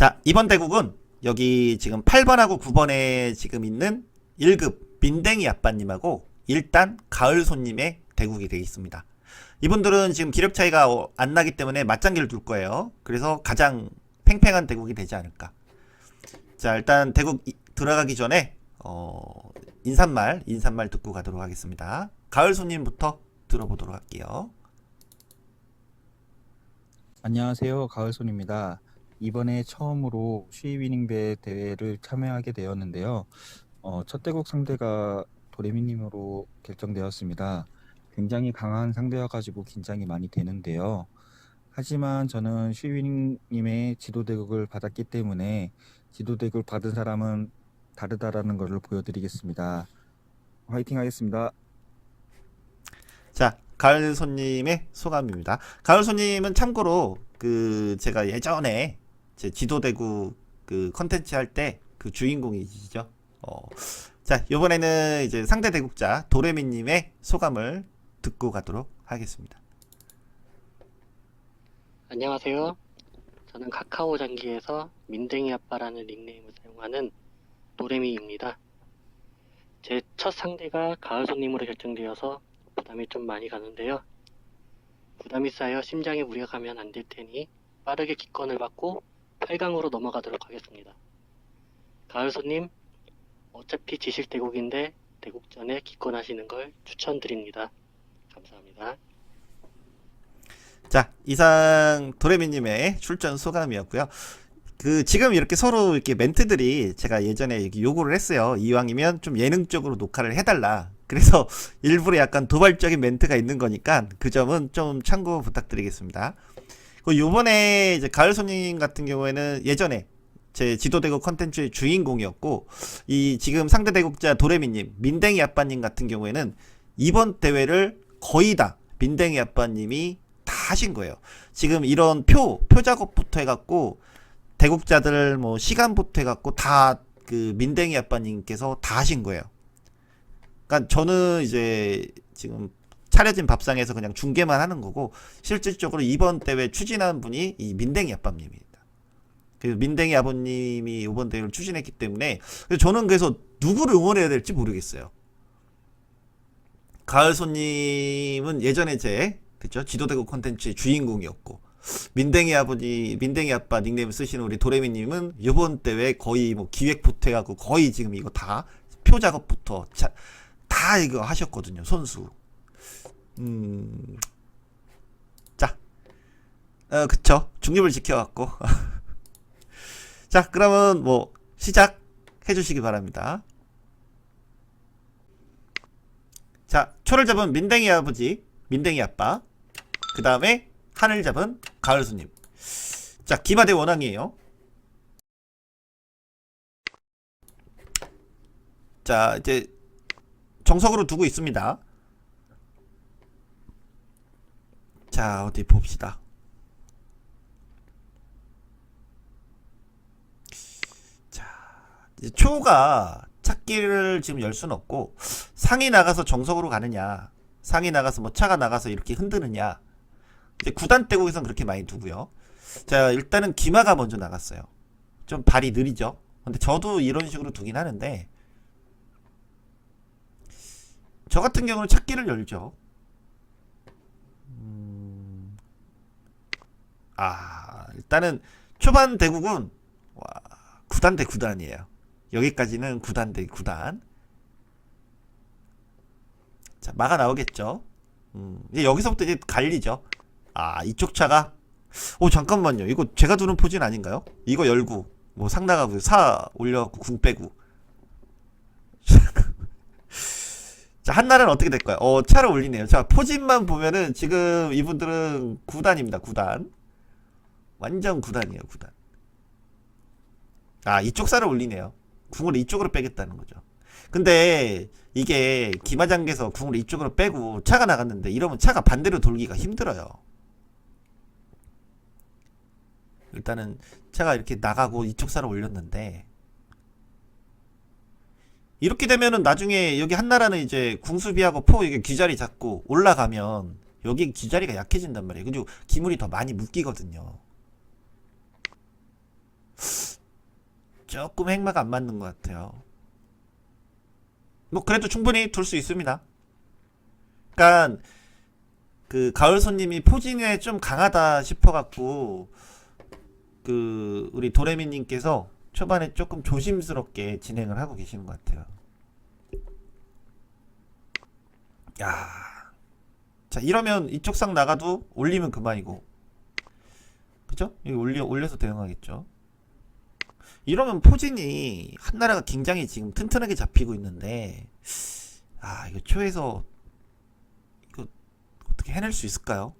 자, 이번 대국은 여기 지금 8번하고 9번에 지금 있는 1급 민댕이 아빠님하고 일단 가을 손님의 대국이 되어 있습니다. 이분들은 지금 기력 차이가 어, 안 나기 때문에 맞장기를 둘 거예요. 그래서 가장 팽팽한 대국이 되지 않을까. 자, 일단 대국 이- 들어가기 전에 어, 인사말, 인사말 듣고 가도록 하겠습니다. 가을 손님부터 들어보도록 할게요. 안녕하세요. 가을손입니다. 이번에 처음으로 쉬위닝배 대회를 참여하게 되었는데요. 어, 첫 대국 상대가 도레미님으로 결정되었습니다. 굉장히 강한 상대여가지고 긴장이 많이 되는데요. 하지만 저는 쉬위닝님의 지도 대국을 받았기 때문에 지도 대국을 받은 사람은 다르다라는 것을 보여드리겠습니다. 화이팅 하겠습니다. 자, 가을 손님의 소감입니다. 가을 손님은 참고로 그 제가 예전에 제 지도대구 그 컨텐츠 할 때 그 주인공이시죠. 어. 자, 이번에는 이제 상대 대국자 도레미님의 소감을 듣고 가도록 하겠습니다. 안녕하세요. 저는 카카오 장기에서 민댕이 아빠라는 닉네임을 사용하는 도레미입니다. 제 첫 상대가 가을 손님으로 결정되어서 부담이 좀 많이 가는데요. 부담이 쌓여 심장에 무리가 가면 안 될 테니 빠르게 기권을 받고 8강으로 넘어가도록 하겠습니다. 가을 손님, 어차피 지실 대국인데 대국전에 기권하시는 걸 추천드립니다. 감사합니다. 자, 이상 도레미님의 출전 소감이었고요. 그 지금 이렇게 서로 이렇게 멘트들이 제가 예전에 요구를 했어요. 이왕이면 좀 예능적으로 녹화를 해달라. 그래서 일부러 약간 도발적인 멘트가 있는 거니까 그 점은 좀 참고 부탁드리겠습니다. 그 요번에 이제 가을 손님 같은 경우에는 예전에 제 지도대국 컨텐츠의 주인공이었고 이 지금 상대 대국자 도레미님 민댕이 아빠님 같은 경우에는 이번 대회를 거의 다 민댕이 아빠님이 다 하신 거예요. 지금 이런 표, 표 작업부터 해갖고, 대국자들 뭐 시간부터 해갖고 다 그 민댕이 아빠님께서 다 하신 거예요. 그러니까 저는 이제 지금 차려진 밥상에서 그냥 중계만 하는 거고, 실질적으로 이번 대회 추진한 분이 이 민댕이 아빠님입니다. 그 민댕이 아버님이 이번 대회를 추진했기 때문에, 저는 그래서 누구를 응원해야 될지 모르겠어요. 가을 손님은 예전에 제 그죠 지도대국 콘텐츠의 주인공이었고 민댕이 아버지 민댕이 아빠 닉네임 쓰시는 우리 도레미님은 이번 대회 거의 뭐 기획부터 해갖고 거의 지금 이거 다 표 작업부터 자, 다 이거 하셨거든요 선수 음 자 어, 그쵸 중립을 지켜갖고 자 그러면 뭐 시작해 주시기 바랍니다 자 초를 잡은 민댕이 아버지 민댕이 아빠 그 다음에 하늘 잡은 가을 손님. 자, 기마대 원앙이에요. 자, 이제 정석으로 두고 있습니다. 자, 어디 봅시다. 자, 초가 찾기를 지금 열 수는 없고 상이 나가서 정석으로 가느냐, 상이 나가서 뭐 차가 나가서 이렇게 흔드느냐. 이제 구단 대국에선 그렇게 많이 두고요. 자, 일단은 기마가 먼저 나갔어요. 좀 발이 느리죠. 근데 저도 이런 식으로 두긴 하는데 저 같은 경우는 찾기를 열죠. 아, 일단은 초반 대국은 와, 9단 대 9단이에요. 여기까지는 9단 대 9단. 자, 마가 나오겠죠. 음, 이제 여기서부터 이제 갈리죠. 아, 이쪽 차가 오, 잠깐만요. 이거 제가 두는 포진 아닌가요? 이거 열고 뭐 상나가고 사 올려갖고 궁 빼고. 자, 한날은 어떻게 될까요? 어, 차를 올리네요. 자, 포진만 보면은 지금 이분들은 9단입니다. 9단. 완전 9단이에요. 9단. 아, 이쪽 살을 올리네요. 궁을 이쪽으로 빼겠다는 거죠. 근데 이게 기마장에서 궁을 이쪽으로 빼고 차가 나갔는데 이러면 차가 반대로 돌기가 힘들어요. 일단은 차가 이렇게 나가고 이쪽 살을 올렸는데 이렇게 되면은 나중에 여기 한나라는 이제 궁수비하고 포 이게 귀자리 잡고 올라가면 여기 귀자리가 약해진단 말이에요. 그리고 기물이 더 많이 묶이거든요. 조금 행마가 안 맞는 것 같아요. 뭐 그래도 충분히 둘 수 있습니다. 그러니까 그 가을 손님이 포진에 좀 강하다 싶어갖고 그 우리 도레미님께서 초반에 조금 조심스럽게 진행을 하고 계시는 것 같아요. 야, 자 이러면 이쪽 상 나가도 올리면 그만이고, 그죠? 여기 올려 올려서 대응하겠죠. 이러면 포진이 한나라가 굉장히 지금 튼튼하게 잡히고 있는데, 아 이거 초에서 이거 어떻게 해낼 수 있을까요?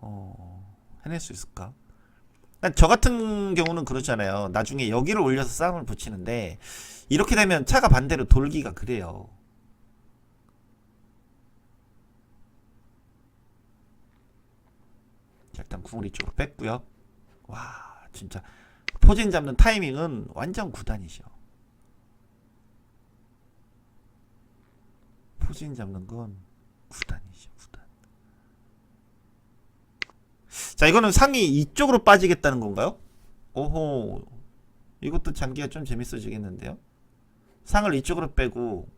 어, 해낼 수 있을까? 저 같은 경우는 그렇잖아요. 나중에 여기를 올려서 쌍을 붙이는데 이렇게 되면 차가 반대로 돌기가 그래요. 자, 일단 구우리 쪽으로 뺐고요. 와, 진짜 포진 잡는 타이밍은 완전 구단이죠. 포진 잡는 건 구단이죠, 구단. 자, 이거는 상이 이쪽으로 빠지겠다는 건가요? 오호. 이것도 장기가 좀 재밌어지겠는데요? 상을 이쪽으로 빼고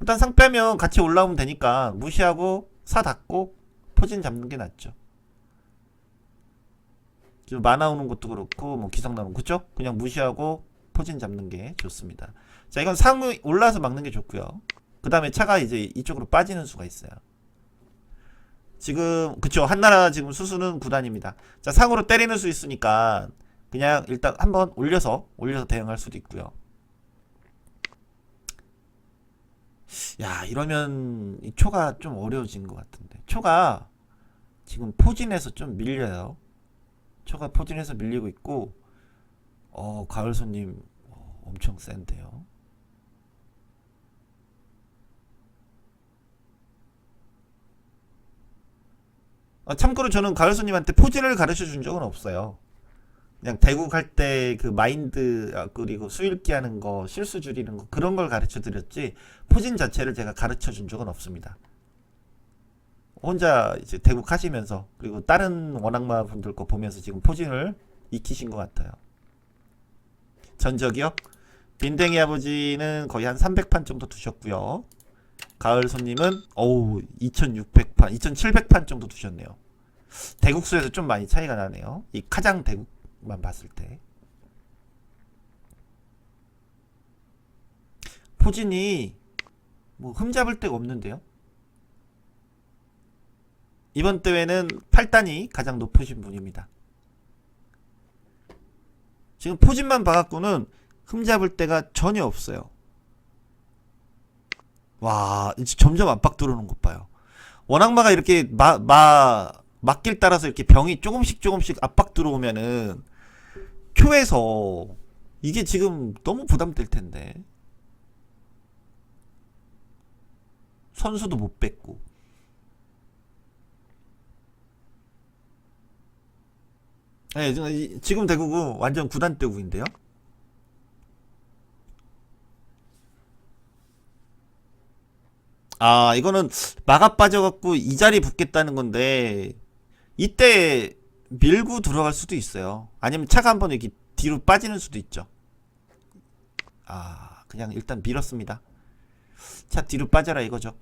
일단 상 빼면 같이 올라오면 되니까 무시하고 사 닫고 포진 잡는 게 낫죠. 지금 만화 오는 것도 그렇고 뭐 기상 나오는 그죠? 그냥 무시하고 포진 잡는 게 좋습니다. 자 이건 상이 올라서 막는 게 좋고요. 그 다음에 차가 이제 이쪽으로 빠지는 수가 있어요. 지금 그쵸 한나라 지금 수수는 9단입니다. 자 상으로 때리는 수 있으니까 그냥 일단 한번 올려서 올려서 대응할 수도 있고요. 야 이러면 이 초가 좀 어려워진 것 같은데 초가 지금 포진에서 좀 밀려요. 초가 포진에서 밀리고 있고 어 가을 손님 어, 엄청 센데요. 아, 참고로 저는 가을 손님한테 포진을 가르쳐 준 적은 없어요. 그냥 대국 할때그 마인드 아, 그리고 수일기 하는 거 실수 줄이는 거 그런 걸 가르쳐 드렸지 포진 자체를 제가 가르쳐 준 적은 없습니다. 혼자 이제 대국 하시면서 그리고 다른 원악마 분들 거 보면서 지금 포진을 익히신 것 같아요. 전적이요? 빈댕이 아버지는 거의 한 300판 정도 두셨고요. 가을 손님은 어우 2600판, 2700판 정도 두셨네요. 대국수에서 좀 많이 차이가 나네요. 이 카장 대국만 봤을 때. 포진이 뭐 흠잡을 데가 없는데요. 이번 대회는 8단이 가장 높으신 분입니다. 지금 포진만 봐갖고는 흠잡을 데가 전혀 없어요. 와, 이제 점점 압박 들어오는 것 봐요. 원악마가 이렇게 마, 마, 막길 따라서 이렇게 병이 조금씩 조금씩 압박 들어오면은 초에서 이게 지금 너무 부담될 텐데. 선수도 못 뺐고. 네, 지금 대구고 완전 구단 대구인데요. 아, 이거는 막아 빠져갖고 이 자리 붙겠다는 건데, 이때 밀고 들어갈 수도 있어요. 아니면 차가 한번 이렇게 뒤로 빠지는 수도 있죠. 아, 그냥 일단 밀었습니다. 차 뒤로 빠져라 이거죠.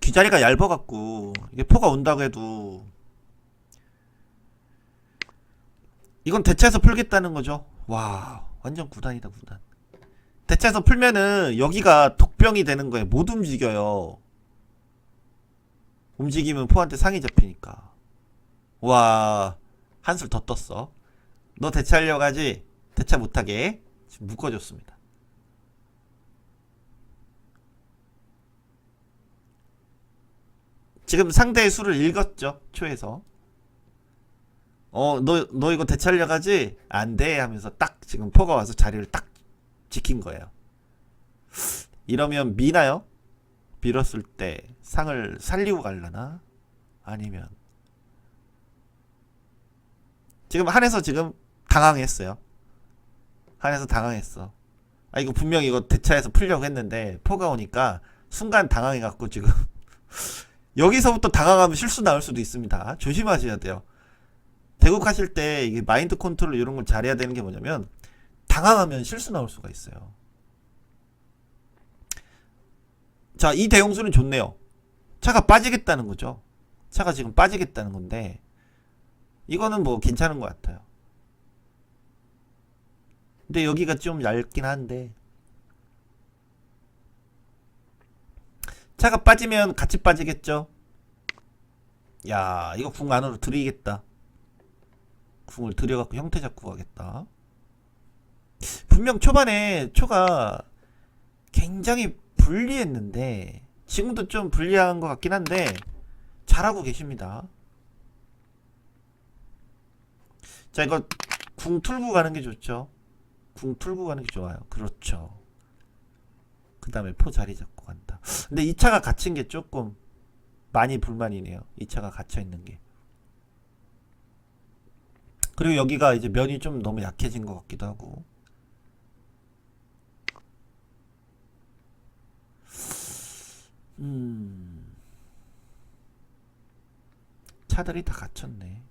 귀자리가 얇아갖고 이게 포가 온다고 해도 이건 대체해서 풀겠다는 거죠. 와, 완전 구단이다, 구단. 대체해서 풀면은 여기가 독병이 되는 거예요. 못 움직여요. 움직이면 포한테 상이 잡히니까. 와, 한술 더 떴어. 너 대체하려고 하지? 대체 못하게. 묶어줬습니다. 지금 상대의 수를 읽었죠, 초에서. 어, 너, 너 이거 대체하려고 하지? 안 돼. 하면서 딱 지금 포가 와서 자리를 딱 지킨 거예요. 이러면 미나요? 빌었을 때 상을 살리고 갈라나? 아니면 지금 한에서 지금 당황했어요. 한에서 당황했어. 아 이거 분명 이거 대차에서 풀려고 했는데 포가 오니까 순간 당황해갖고 지금 여기서부터 당황하면 실수 나올 수도 있습니다. 조심하셔야 돼요. 대국하실 때 이게 마인드 컨트롤 이런 걸 잘해야 되는 게 뭐냐면 당황하면 실수 나올 수가 있어요. 자, 이 대용수는 좋네요. 차가 빠지겠다는 거죠. 차가 지금 빠지겠다는 건데 이거는 뭐 괜찮은 것 같아요. 근데 여기가 좀 얇긴 한데 차가 빠지면 같이 빠지겠죠? 야, 이거 궁 안으로 들이겠다. 궁을 들여갖고 형태 잡고 가겠다. 분명 초반에 초가 굉장히 불리했는데 지금도 좀 불리한 것 같긴 한데 잘하고 계십니다. 자, 이거 궁 틀고 가는 게 좋죠. 궁 틀고 가는 게 좋아요. 그렇죠. 그 다음에 포 자리 잡고 간다. 근데 이 차가 갇힌 게 조금 많이 불만이네요. 이 차가 갇혀 있는 게. 그리고 여기가 이제 면이 좀 너무 약해진 것 같기도 하고. 음. 차들이 다 갇혔네.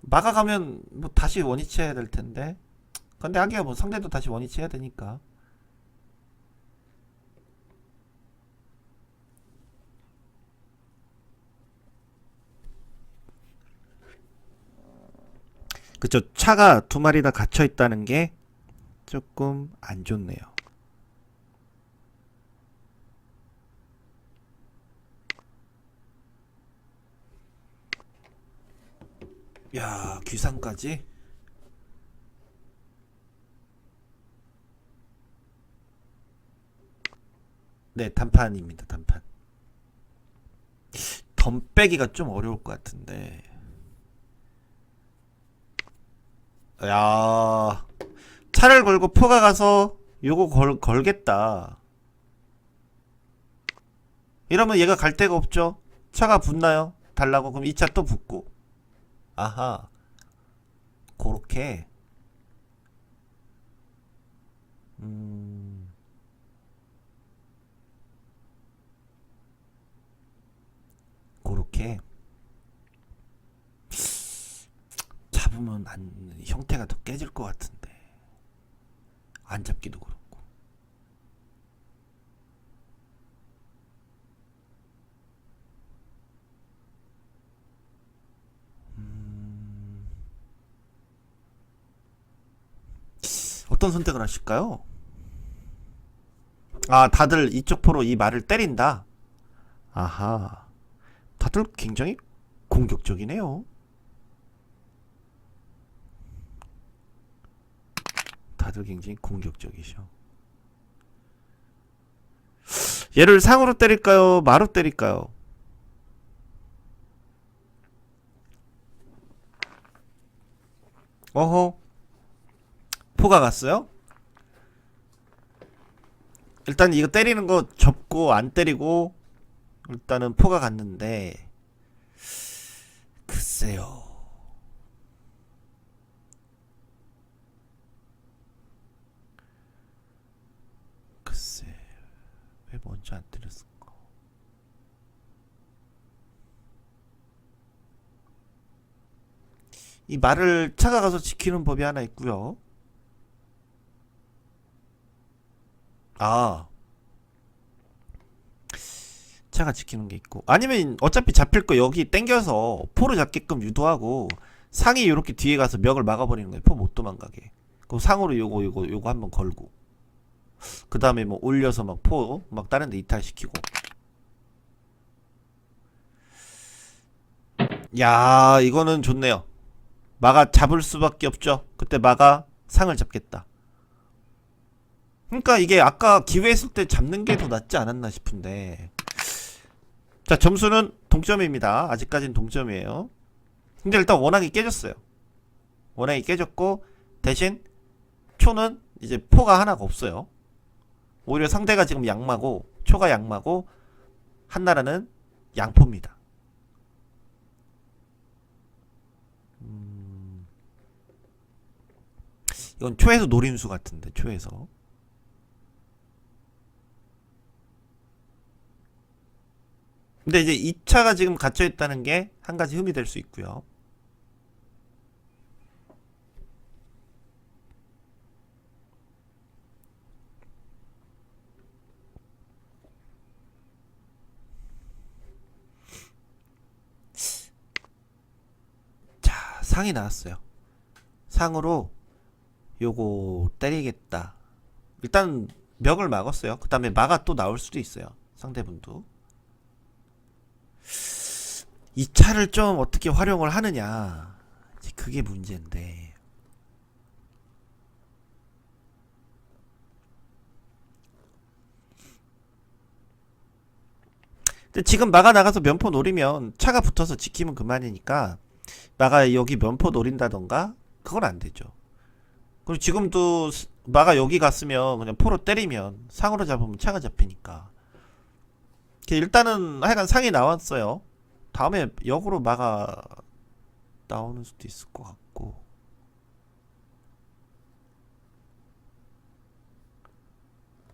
막아가면 뭐 다시 원위치 해야 될 텐데. 근데 하기야 뭐 상대도 다시 원위치 해야 되니까. 그쵸. 차가 두 마리 다 갇혀 있다는 게 조금 안 좋네요. 야, 귀상까지? 네, 단판입니다, 단판. 덤 빼기가 좀 어려울 것 같은데. 야, 차를 걸고 포가 가서 요거 걸, 걸겠다. 이러면 얘가 갈 데가 없죠? 차가 붙나요? 달라고? 그럼 이 차 또 붙고. 아하. 고렇게. 음. 고렇게. 잡으면 안, 형태가 더 깨질 것 같은데. 안 잡기도 그렇고. 음. 어떤 선택을 하실까요? 아, 다들 이쪽 포로 이 말을 때린다. 아하. 다들 굉장히 공격적이네요. 다들 굉장히 공격적이셔. 얘를 상으로 때릴까요? 마로 때릴까요? 어허. 포가 갔어요? 일단 이거 때리는 거 접고 안 때리고 일단은 포가 갔는데 글쎄요. 글쎄 왜 먼저 안 때렸을까? 이 말을 차가 가서 지키는 법이 하나 있고요. 아 차가 지키는 게 있고 아니면 어차피 잡힐 거 여기 땡겨서 포를 잡게끔 유도하고 상이 이렇게 뒤에 가서 멱을 막아버리는 거예요. 포 못 도망가게. 그럼 상으로 요거 요거 요거 한번 걸고. 그 다음에 뭐 올려서 막 포막 다른 데 이탈시키고. 야 이거는 좋네요. 마가 잡을 수밖에 없죠. 그때 마가 상을 잡겠다. 그러니까 이게 아까 기회 했을 때 잡는 게 더 낫지 않았나 싶은데 자 점수는 동점입니다. 아직까지는 동점이에요. 근데 일단 원학이 깨졌어요. 원학이 깨졌고 대신 초는 이제 포가 하나가 없어요. 오히려 상대가 지금 양마고 초가 양마고 한나라는 양포입니다. 음, 이건 초에서 노림수 같은데 초에서. 근데 이제 2차가 지금 갇혀 있다는 게 한 가지 흠이 될 수 있고요. 자, 상이 나왔어요. 상으로 요거 때리겠다. 일단 멱을 막았어요. 그 다음에 마가 또 나올 수도 있어요. 상대분도. 이 차를 좀 어떻게 활용을 하느냐. 그게 문제인데. 근데 지금 마가 나가서 면포 노리면 차가 붙어서 지키면 그만이니까 마가 여기 면포 노린다던가 그건 안 되죠. 그리고 지금도 스- 마가 여기 갔으면 그냥 포로 때리면 상으로 잡으면 차가 잡히니까. 일단은 하여간 상이 나왔어요. 다음에 역으로 마가 나오는 수도 있을 것 같고.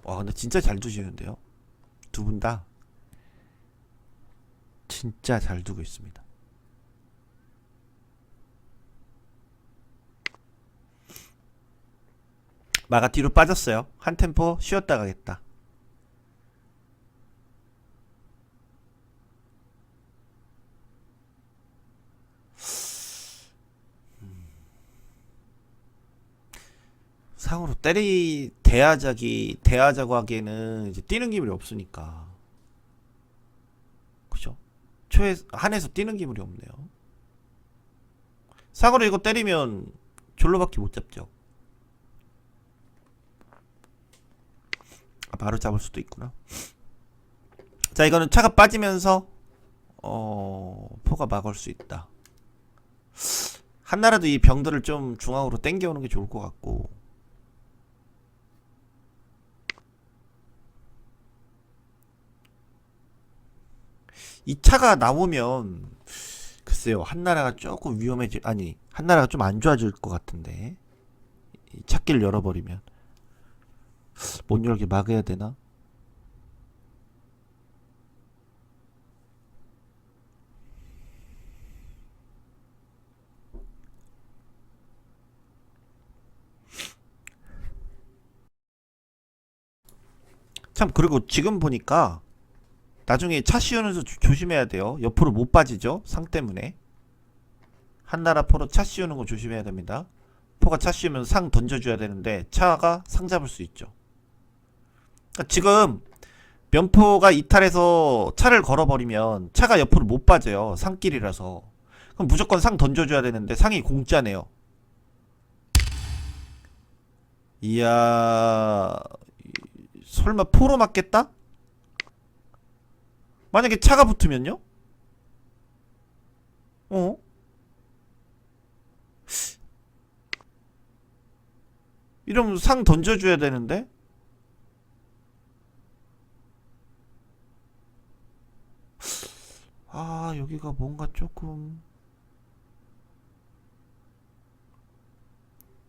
와, 근데 진짜 잘 두시는데요. 두 분 다. 진짜 잘 두고 있습니다. 마가 뒤로 빠졌어요. 한 템포 쉬었다 가겠다. 상으로 때리 대하자기 대하자고 하기에는 이제 뛰는 기물이 없으니까 그죠? 초에 한에서 뛰는 기물이 없네요. 상으로 이거 때리면 졸로밖에 못 잡죠. 아, 바로 잡을 수도 있구나. 자, 이거는 차가 빠지면서 어, 포가 막을 수 있다. 한나라도 이 병들을 좀 중앙으로 당겨오는 게 좋을 것 같고. 이 차가 나오면 글쎄요 한나라가 조금 위험해질 아니 한나라가 좀 안 좋아질 것 같은데 이 찾기를 열어버리면 못 열게 막아야 되나? 참 그리고 지금 보니까 나중에 차 씌우면서 조- 조심해야 돼요. 옆으로 못 빠지죠? 상 때문에. 한나라 포로 차 씌우는 거 조심해야 됩니다. 포가 차 씌우면 상 던져줘야 되는데 차가 상 잡을 수 있죠. 그러니까 지금 면포가 이탈해서 차를 걸어버리면 차가 옆으로 못 빠져요. 상길이라서. 그럼 무조건 상 던져줘야 되는데 상이 공짜네요. 이야, 이- 설마 포로 맞겠다? 만약에 차가 붙으면요? 어? 이러면 상 던져줘야 되는데? 아, 여기가 뭔가 조금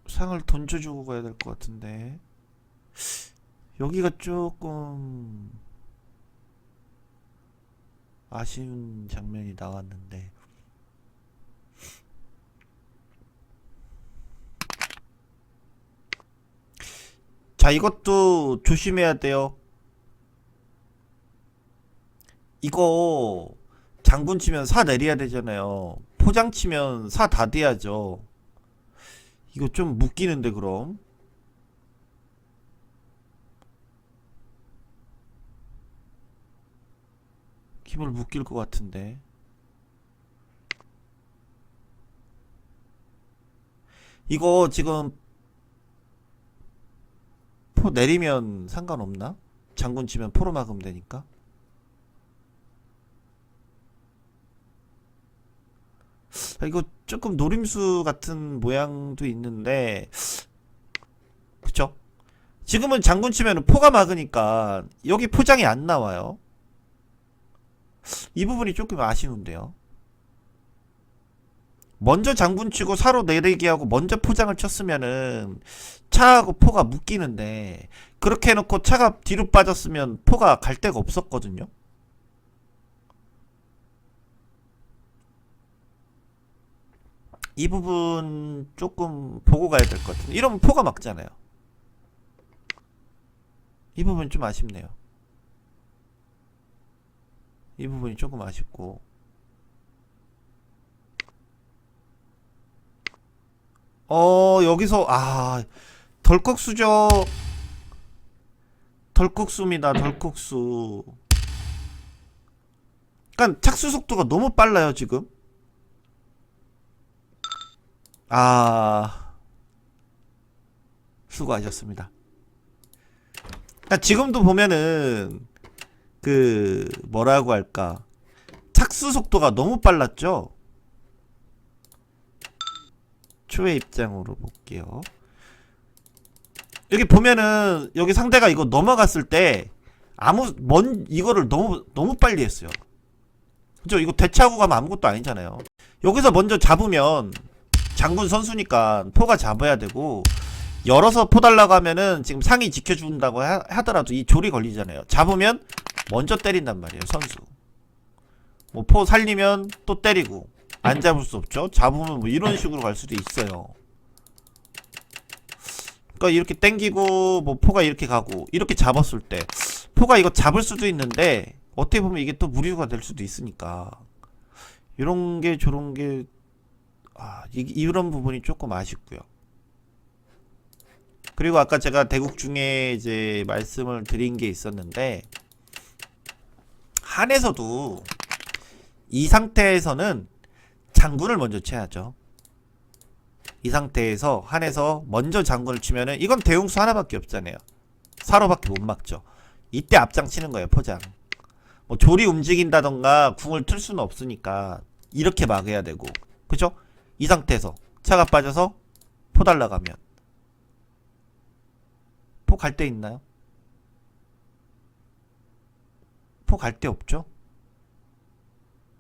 상을 던져주고 가야 될 것 같은데. 여기가 조금 아쉬운 장면이 나왔는데. 자, 이것도 조심해야 돼요. 이거 장군 치면 사 내려야 되잖아요. 포장 치면 사 다 돼야죠. 이거 좀 묶이는데 그럼. 힘을 묶일 것 같은데. 이거 지금 포 내리면 상관없나? 장군 치면 포로 막으면 되니까. 아, 이거 조금 노림수 같은 모양도 있는데, 그쵸? 지금은 장군 치면 포가 막으니까 여기 포장이 안 나와요. 이 부분이 조금 아쉬운데요. 먼저 장군 치고 사로 내리기 하고 먼저 포장을 쳤으면은 차하고 포가 묶이는데 그렇게 해놓고 차가 뒤로 빠졌으면 포가 갈 데가 없었거든요. 이 부분 조금 보고 가야 될 것 같은데 이러면 포가 막잖아요. 이 부분 좀 아쉽네요. 이 부분이 조금 아쉽고. 어 여기서 아 덜컥수죠 덜컥수입니다 덜컥수. 그러니까 착수 속도가 너무 빨라요 지금. 아 수고하셨습니다. 그러니까 지금도 보면은 그 뭐라고 할까 착수 속도가 너무 빨랐죠 초의 입장으로 볼게요. 여기 보면은 여기 상대가 이거 넘어갔을 때 아무 먼 이거를 너무 너무 빨리 했어요. 그죠? 이거 대차고 가면 아무것도 아니잖아요. 여기서 먼저 잡으면 장군 선수니까 포가 잡아야 되고 열어서 포 달라고 하면은 지금 상이 지켜준다고 하, 하더라도 이 조리 걸리잖아요. 잡으면 먼저 때린단 말이에요, 선수. 뭐 포 살리면 또 때리고 안 잡을 수 없죠. 잡으면 뭐 이런 식으로 갈 수도 있어요. 그러니까 이렇게 땡기고 뭐 포가 이렇게 가고 이렇게 잡았을 때 포가 이거 잡을 수도 있는데 어떻게 보면 이게 또 무리가 될 수도 있으니까 이런 게 저런 게 아, 이, 이런 부분이 조금 아쉽고요. 그리고 아까 제가 대국 중에 이제 말씀을 드린 게 있었는데 한에서도 이 상태에서는 장군을 먼저 쳐야죠. 이 상태에서 한에서 먼저 장군을 치면은 이건 대웅수 하나밖에 없잖아요. 사로밖에 못 막죠. 이때 앞장 치는 거예요, 포장. 뭐 조리 움직인다던가 궁을 틀 수는 없으니까 이렇게 막아야 되고. 그죠? 이 상태에서 차가 빠져서 포 달라가면 포 갈 데 있나요? 포 갈 데 없죠?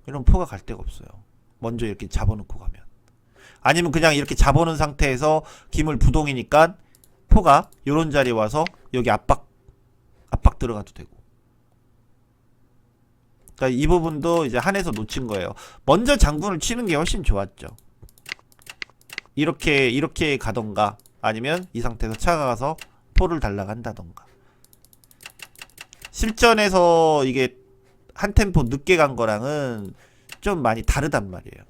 이런 포가 갈 데가 없어요. 먼저 이렇게 잡아놓고 가면. 아니면 그냥 이렇게 잡아놓은 상태에서 기물 부동이니까 포가 요런 자리에 와서 여기 압박, 압박 들어가도 되고. 그러니까 이 부분도 이제 한에서 놓친 거예요. 먼저 장군을 치는 게 훨씬 좋았죠. 이렇게, 이렇게 가던가 아니면 이 상태에서 차가 가서 포를 달라간다던가. 실전에서 이게 한 템포 늦게 간 거랑은 좀 많이 다르단 말이에요.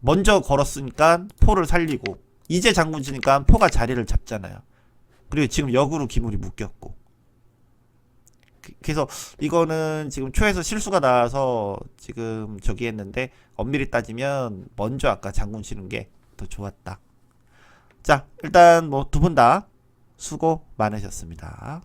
먼저 걸었으니까 포를 살리고 이제 장군 치니까 포가 자리를 잡잖아요. 그리고 지금 역으로 기물이 묶였고. 그- 그래서 이거는 지금 초에서 실수가 나와서 지금 저기 했는데 엄밀히 따지면 먼저 아까 장군 치는 게 더 좋았다. 자, 일단 뭐 두 분 다 수고 많으셨습니다.